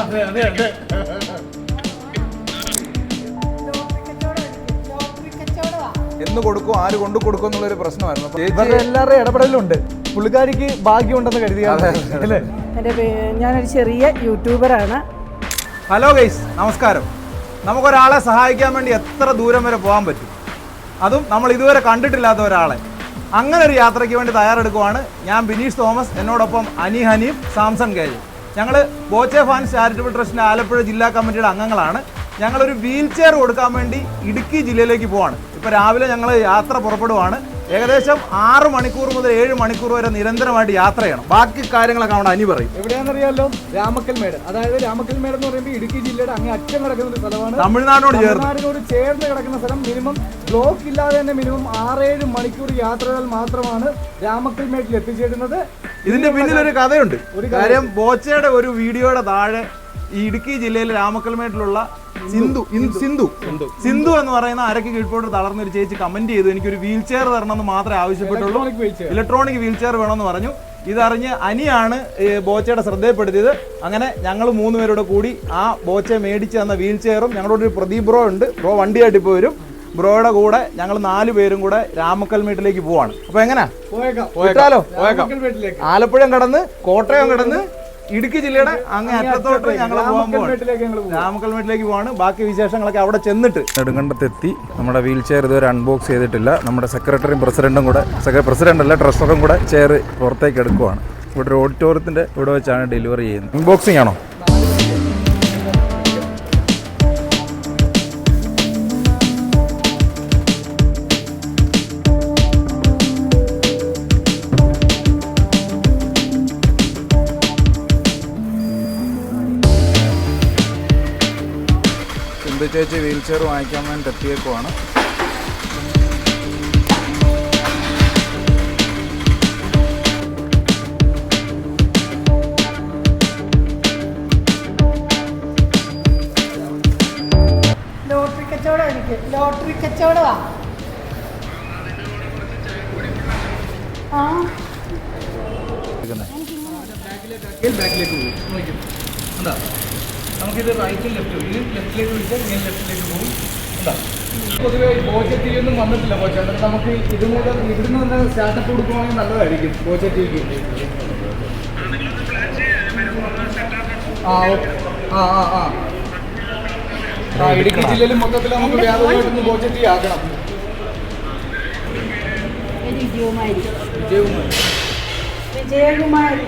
അതെ അതെ അതെ. എന്ന് കൊടുക്കും ആര് കൊണ്ടു കൊടുക്കും എന്നുള്ളൊരു പ്രശ്നമായിരുന്നു. എല്ലാവരുടെ ഇടപെടലും ഇവരുടെ എല്ലാവരുടെയും ഇടപെടലുണ്ട്. പുള്ളിക്കാരിക്ക് ഭാഗ്യമുണ്ടെന്ന് കരുതിയാണ് അല്ലേ? എന്റെ പേ- ഞാനൊരു ചെറിയ യൂട്യൂബറാണ്. ഹലോ ഗൈസ് നമസ്കാരം. നമുക്കൊരാളെ സഹായിക്കാൻ വേണ്ടി എത്ര ദൂരം വരെ പോകാൻ പറ്റും? അതും നമ്മൾ ഇതുവരെ കണ്ടിട്ടില്ലാത്ത ഒരാളെ. അങ്ങനെ ഒരു യാത്രയ്ക്ക് വേണ്ടി തയ്യാറെടുക്കുവാണ് ഞാൻ ബിനീഷ് തോമസ് എന്നോടൊപ്പം അനി ഹനീഫ് സാംസൺ കേജ് ഞങ്ങൾ ബോച്ചെ ഫാൻസ് ചാരിറ്റബിൾ ട്രസ്റ്റിന്റെ ആലപ്പുഴ ജില്ലാ കമ്മിറ്റിയുടെ അംഗങ്ങളാണ്. ഞങ്ങളൊരു വീൽ ചെയർ കൊടുക്കാൻ വേണ്ടി ഇടുക്കി ജില്ലയിലേക്ക് പോവാണ്. ഇപ്പോൾ രാവിലെ ഞങ്ങൾ യാത്ര പുറപ്പെടുവാണ്. ഏകദേശം ആറ് മണിക്കൂർ മുതൽ ഏഴ് മണിക്കൂർ വരെ നിരന്തരമായിട്ട് യാത്ര ചെയ്യണം. ബാക്കി കാര്യങ്ങളൊക്കെ അവിടെ അനി പറയും. എവിടെയാണെന്നറിയാലോ? രാമക്കൽമേട് അതായത് രാമക്കൽമേട് എന്ന് പറയുമ്പോൾ ഇടുക്കി ജില്ലയുടെ അങ്ങേ അറ്റം കിടക്കുന്ന ഒരു സ്ഥലമാണ്. തമിഴ്നാടിനോട് തമിഴ്നാടിനോട് ചേർന്ന് കിടക്കുന്ന സ്ഥലം മിനിമം ബ്ലോക്ക് ഇല്ലാതെ തന്നെ മിനിമം ആറേഴ് മണിക്കൂർ യാത്രകൾ മാത്രമാണ് രാമക്കൽമേട്ടിൽ എത്തിച്ചേരുന്നത്. ഇതിന്റെ പിന്നിൽ ഒരു കഥയുണ്ട് കാര്യം ബോച്ചയുടെ ഒരു വീഡിയോയുടെ താഴെ ഈ ഇടുക്കി ജില്ലയിലെ രാമക്കൽമേട്ടിലുള്ള സിന്ധു. സിന്ധു സിന്ധു. എന്ന് പറയുന്ന അരക്ക് കീഴ്പോട്ട് തളർന്ന ഒരു ചേച്ചി കമന്റ് ചെയ്തു എനിക്കൊരു വീൽ ചെയർ തരണം എന്ന് മാത്രമേ ആവശ്യപ്പെട്ടുള്ളൂ. Electronic wheel chair. വേണമെന്ന് പറഞ്ഞു. ഇതറിഞ്ഞ് അനിയാണ് ബോച്ചയുടെ ശ്രദ്ധയപ്പെടുത്തിയത് അങ്ങനെ ഞങ്ങൾ മൂന്ന് പേരോട് കൂടി ആ ബോച്ചയെ മേടിച്ച് തന്ന വീൽ ചെയറും ഞങ്ങളോട് ഒരു പ്രദീപ് ബ്രോ ഉണ്ട്. ബ്രോ വണ്ടിയായിട്ട് ഇപ്പോൾ വരും. ബ്രോയുടെ കൂടെ ഞങ്ങൾ നാല് പേരും കൂടെ രാമക്കൽ വീട്ടിലേക്ക് പോവാണ്. അപ്പൊ എങ്ങനെ? പോയേക്കാം. വിട്ടാലോ പോയേക്കാം. രാമക്കൽമേട്ടിലേക്ക് ആലപ്പുഴം കടന്ന് കോട്ടയം കടന്ന് ഇടുക്കി ജില്ലയുടെ അങ്ങ് അറ്റത്തോട്ട് ഞങ്ങൾ രാമക്കൽ ഞങ്ങൾ പോവാണ്. ബാക്കി വിശേഷങ്ങളൊക്കെ അവിടെ ചെന്നിട്ട്. നെടുങ്കണ്ടത്തെത്തി. നമ്മുടെ വീൽ ചെയർ ഇതുവരെ അൺബോക്സ് ചെയ്തിട്ടില്ല. നമ്മുടെ സെക്രട്ടറിയും പ്രസിഡന്റും കൂടെ പ്രസിഡന്റ് അല്ല ട്രഷറും കൂടെ ചെയർ പുറത്തേക്ക് എടുക്കുവാണ്. ഇവിടെ ഒരു ഓഡിറ്റോറിയത്തിന്റെ ഇവിടെ വെച്ചാണ് ഡെലിവറി ചെയ്യുന്നത്. അൺബോക്സിംഗ് ആണോ? സിന്ധു ചേച്ചി വീൽ ചെയർ വാങ്ങിക്കാൻ വേണ്ടി എത്തിയേക്കുവാണ്. ലോട്ടറി കച്ചവടം എനിക്ക് ലോട്ടറി കച്ചവടമാ? ആ. ബാക്കിലേക്ക് പോകും എന്താ നമുക്കിത് റൈറ്റും ലെഫ്റ്റും ഇത് ലെഫ്റ്റിലേക്ക് വിളിച്ചാൽ ഇങ്ങനെ ലെഫ്റ്റിലേക്ക് പോകും. എന്താ പൊതുവെ ടി ഒന്നും വന്നിട്ടില്ല ബോച്ച എന്നിട്ട് നമുക്ക് ഇതും കൂടെ ഇവിടുന്ന് തന്നെ സ്റ്റാർട്ടപ്പ് കൊടുക്കുവാണെങ്കിൽ നല്ലതായിരിക്കും ബോച്ച ടിക്ക് ആ ആ ആ ആ. ആ ഇടുക്കി ജില്ലയിൽ മൊത്തത്തിൽ നമുക്ക് വ്യാപകമായിട്ടൊന്ന് ടി ആക്കണം. വിജയകുമാരി വിജയകുമാരി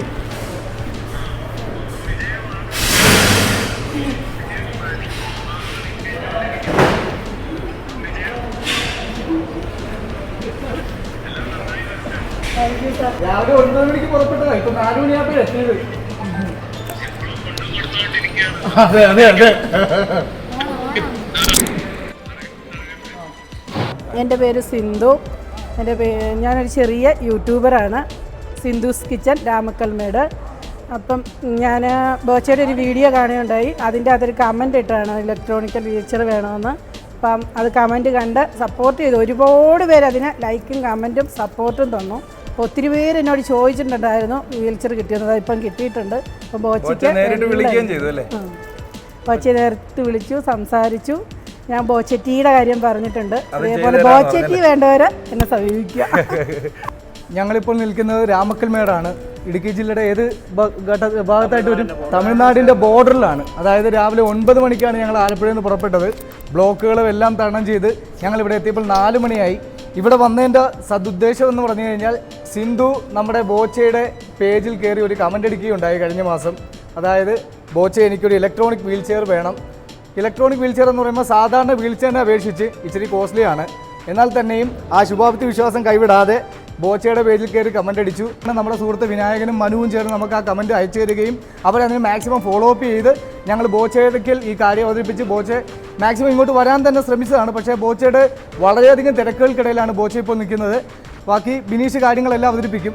രാവിലെ ഒൻപത് മണിക്ക് പുറപ്പെട്ടതാ. ഇപ്പൊ നാല് മണിയാകുമ്പോൾ എത്തിയത്. അതെ അതെ അതെ. എന്റെ പേര് സിന്ധു. എന്റെ പേ ഞാനൊരു ചെറിയ യൂട്യൂബറാണ്. സിന്ധുസ് കിച്ചൻ രാമക്കൽമേട്. അപ്പം ഞാൻ ബോച്ചയുടെ ഒരു വീഡിയോ കാണുകയുണ്ടായി. അതിന്റെ അതൊരു കമന്റ് ഇട്ടാണ്. ഇലക്ട്രോണിക്കൽ വീച്ചർ വേണമെന്ന്. അപ്പം അത് കമന്റ് കണ്ട് സപ്പോർട്ട് ചെയ്തു. ഒരുപാട് പേര് അതിന് ലൈക്കും കമന്റും സപ്പോർട്ടും തന്നു. ഒത്തിരി പേര് എന്നോട് ചോദിച്ചിട്ടുണ്ടായിരുന്നു വീൽ ചെയർ കിട്ടിയത് ഇപ്പം കിട്ടിയിട്ടുണ്ട്. അപ്പം ബോച്ചയ്ക്ക് നേരിട്ട് ബോച്ചെ വിളിച്ചു സംസാരിച്ചു. ഞാൻ ബോച്ചറ്റിയുടെ കാര്യം പറഞ്ഞിട്ടുണ്ട്. അതേപോലെ ബോച്ചെറ്റി വേണ്ടവരെ എന്നെ സമീപിക്കുക. ഞങ്ങളിപ്പോൾ നിൽക്കുന്നത് രാമക്കൽമേടാണ്. ഇടുക്കി ജില്ലയുടെ ഏത് ഭാഗത്തായിട്ട് വരും? തമിഴ്നാടിന്റെ ബോർഡറിലാണ്. അതായത് രാവിലെ ഒൻപത് മണിക്കാണ് ഞങ്ങൾ ആലപ്പുഴയിൽ നിന്ന് പുറപ്പെട്ടത്. ബ്ലോക്കുകളും എല്ലാം തരണം ചെയ്ത് ഞങ്ങൾ ഇവിടെ എത്തിയപ്പോൾ നാല് മണിയായി. ഇവിടെ വന്നതിന്റെ സതുദ്ദേശം എന്ന് പറഞ്ഞു കഴിഞ്ഞാൽ സിന്ധു നമ്മുടെ ബോച്ചയുടെ പേജിൽ കയറി ഒരു കമന്റ് അടിക്കുകയുണ്ടായി കഴിഞ്ഞ മാസം. അതായത് ബോച്ച എനിക്കൊരു ഇലക്ട്രോണിക് വീൽ ചെയർ വേണം. ഇലക്ട്രോണിക് വീൽ ചെയർ എന്ന് പറയുമ്പോൾ സാധാരണ വീൽ ചെയറിനെ അപേക്ഷിച്ച് ഇച്ചിരി കോസ്റ്റ്ലിയാണ് എന്നാൽ തന്നെയും ആ ശുഭാപ്തി വിശ്വാസം കൈവിടാതെ ബോച്ചയുടെ പേജിൽ കയറി കമന്റ് അടിച്ചു. നമ്മുടെ സുഹൃത്ത് വിനായകനും മനുവും ചേർന്ന് നമുക്ക് ആ കമന്റ് അയച്ചു തരികയും അവരതിന് മാക്സിമം ഫോളോ അപ്പ് ചെയ്ത് ഞങ്ങൾ ബോച്ചയ്ക്കൽ ഈ കാര്യം അവതരിപ്പിച്ച് ബോച്ചെ മാക്സിമം ഇങ്ങോട്ട് വരാൻ തന്നെ ശ്രമിച്ചതാണ്. പക്ഷേ ബോച്ചയുടെ വളരെയധികം തിരക്കുകൾക്കിടയിലാണ് ബോച്ച ഇപ്പോൾ നിൽക്കുന്നത്. ബാക്കി ബിനീഷ് കാര്യങ്ങളെല്ലാം അവതരിപ്പിക്കും.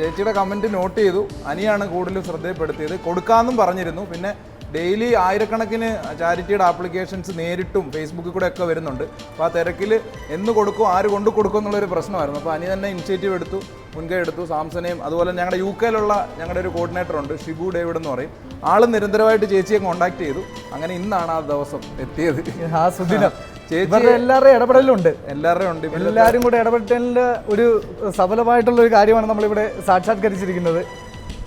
ചേച്ചിയുടെ കമന്റ് നോട്ട് ചെയ്തു. അനിയാണ് കൂടുതലും ശ്രദ്ധയപ്പെടുത്തിയത് കൊടുക്കാമെന്നും പറഞ്ഞിരുന്നു. പിന്നെ ഡെയിലി ആയിരക്കണക്കിന് ചാരിറ്റിയുടെ ആപ്ലിക്കേഷൻസ് നേരിട്ടും ഫേസ്ബുക്കിൽ കൂടെ ഒക്കെ വരുന്നുണ്ട്. അപ്പോൾ ആ തിരക്കിൽ എന്ന് കൊടുക്കും ആര് കൊണ്ടു കൊടുക്കും എന്നുള്ളൊരു പ്രശ്നമായിരുന്നു. അപ്പോൾ അനി തന്നെ ഇനിഷ്യേറ്റീവ് എടുത്തു മുൻകൈ എടുത്തു. സാംസനെയും അതുപോലെ ഞങ്ങളുടെ യു കെയിലുള്ള ഞങ്ങളുടെ ഒരു കോർഡിനേറ്റർ ഉണ്ട് ഷിബു ഡേവിഡ് എന്ന് പറയും. ആൾ നിരന്തരമായിട്ട് ചേച്ചിയെ കോൺടാക്ട് ചെയ്തു. അങ്ങനെ ഇന്നാണ് ആ ദിവസം എത്തിയത്. ആ സുദിനം. ചേച്ചി എല്ലാവരുടെയും ഇടപെടലുണ്ട്. എല്ലാവരുടെയും ഉണ്ട് എല്ലാവരും കൂടെ ഇടപെടലിന്റെ ഒരു സഫലമായിട്ടുള്ള ഒരു കാര്യമാണ് നമ്മളിവിടെ സാക്ഷാത്കരിച്ചിരിക്കുന്നത്.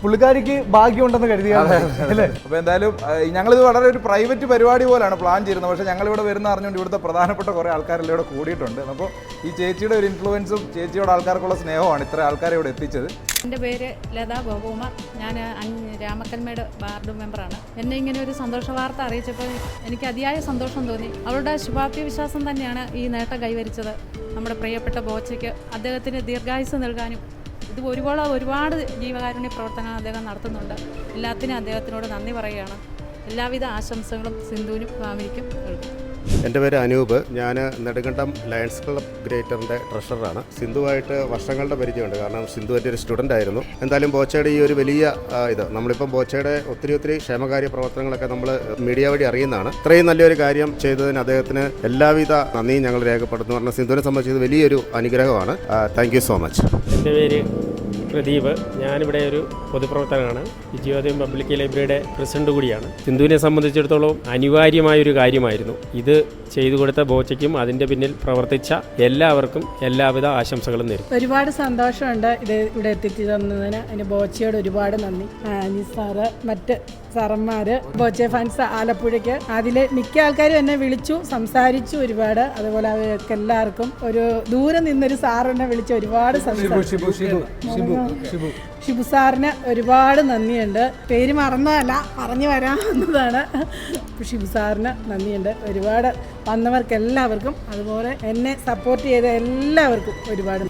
പുള്ളിക്കാരിക്ക് ഭാഗ്യമുണ്ടെന്ന് കരുതിയാണ് അല്ലേ? അപ്പോൾ എന്തായാലും ഞങ്ങളിത് വളരെ ഒരു പ്രൈവറ്റ് പരിപാടി പോലാണ് പ്ലാൻ ചെയ്യുന്നത് പക്ഷേ ഞങ്ങൾ ഇവിടെ വരുന്ന അറിഞ്ഞുകൊണ്ട് ഇവിടുത്തെ പ്രധാനപ്പെട്ട കുറേ ആൾക്കാരെല്ലാം ഇവിടെ കൂടിയിട്ടുണ്ട്. അപ്പോൾ ഈ ചേച്ചിയുടെ ഒരു ഇൻഫ്ലുവൻസും ചേച്ചിയോട് ആൾക്കാർക്കുള്ള സ്നേഹമാണ് ഇത്ര ആൾക്കാരെ ഇവിടെ എത്തിച്ചത്. എന്റെ പേര് ലതാ ഗോപകുമാർ ഞാൻ രാമക്കന്മയുടെ രാമക്കൽമേട് വാർഡ് മെമ്പറാണ്. എന്നെ ഇങ്ങനെ ഒരു സന്തോഷ വാർത്ത അറിയിച്ചപ്പോൾ എനിക്ക് അതിയായ സന്തോഷം തോന്നി. അവരുടെ ശുഭാപ്തി വിശ്വാസം തന്നെയാണ് ഈ നേട്ടം കൈവരിച്ചത്. നമ്മുടെ പ്രിയപ്പെട്ട ബോച്ചയ്ക്ക് അദ്ദേഹത്തിന് ദീർഘായുസ് നൽകാനും ഇത് ഒരുപാട് ഒരുപാട് ജീവകാരുണ്യ പ്രവർത്തനങ്ങൾ അദ്ദേഹം നടത്തുന്നുണ്ട്. എല്ലാത്തിനും അദ്ദേഹത്തിനോട് നന്ദി പറയുകയാണ്. എല്ലാവിധ ആശംസകളും സിന്ധുവിനും ഫാമിലിക്കും എന്റെ പേര് അനൂപ്. ഞാൻ നെടുങ്കണ്ടം ലയൺസ് ക്ലബ് ഗ്രേറ്ററിന്റെ ട്രഷററാണ് സിന്ധുവായിട്ട് വർഷങ്ങളുടെ പരിചയമുണ്ട്. കാരണം സിന്ധു എന്റെ ഒരു സ്റ്റുഡന്റ് ആയിരുന്നു. എന്തായാലും ബോച്ചയുടെ ഈ ഒരു വലിയ ഇത് നമ്മളിപ്പം ബോച്ചയുടെ ഒത്തിരി ഒത്തിരി ക്ഷേമകാര്യ പ്രവർത്തനങ്ങളൊക്കെ നമ്മൾ മീഡിയ വഴി അറിയുന്നതാണ്. ഇത്രയും നല്ലൊരു കാര്യം ചെയ്തതിന് അദ്ദേഹത്തിന് എല്ലാവിധ നന്ദിയും ഞങ്ങൾ രേഖപ്പെടുത്തുന്നു. കാരണം സിന്ധുവിനെ സംബന്ധിച്ച് വലിയൊരു അനുഗ്രഹമാണ്. താങ്ക് സോ മച്ച് എന്റെ പേര് പ്രദീപ് ഞാനിവിടെ ഒരു പൊതുപ്രവർത്തകനാണ്. വിജയോദയം പബ്ലിക് ലൈബ്രറിയുടെ പ്രസിഡന്റ് കൂടിയാണ്. സിന്ധുവിനെ സംബന്ധിച്ചിടത്തോളം അനിവാര്യമായൊരു കാര്യമായിരുന്നു. ഇത് ചെയ്തു കൊടുത്ത ബോച്ചയ്ക്കും അതിന്റെ പിന്നിൽ പ്രവർത്തിച്ച എല്ലാവർക്കും എല്ലാവിധ ആശംസകളും നേരും ഒരുപാട് സന്തോഷമുണ്ട് ഇത് ഇവിടെ എത്തിച്ചു തന്നതിന്. അതിന് ബോച്ചയോട് ഒരുപാട് നന്ദി. സാറ് മറ്റ് സാറന്മാര് ബോച്ചെ ഫാൻസ് ആലപ്പുഴയ്ക്ക്. അതിൽ മിക്ക ആൾക്കാരും എന്നെ വിളിച്ചു സംസാരിച്ചു ഒരുപാട്. അതുപോലെ അവർക്ക് എല്ലാവർക്കും ഒരു ദൂരെ നിന്നൊരു സാർ എന്നെ വിളിച്ച് ഒരുപാട് സംസാരിച്ചു ഷിബു സാറിന് ഒരുപാട് നന്ദിയുണ്ട്. പേര് മറന്നതല്ല പറഞ്ഞു വരാമെന്നതാണ് ഷിബു സാറിന് നന്ദിയുണ്ട്. ഒരുപാട് വന്നവർക്ക് എല്ലാവർക്കും അതുപോലെ എന്നെ സപ്പോർട്ട് ചെയ്ത എല്ലാവർക്കും ഒരുപാട്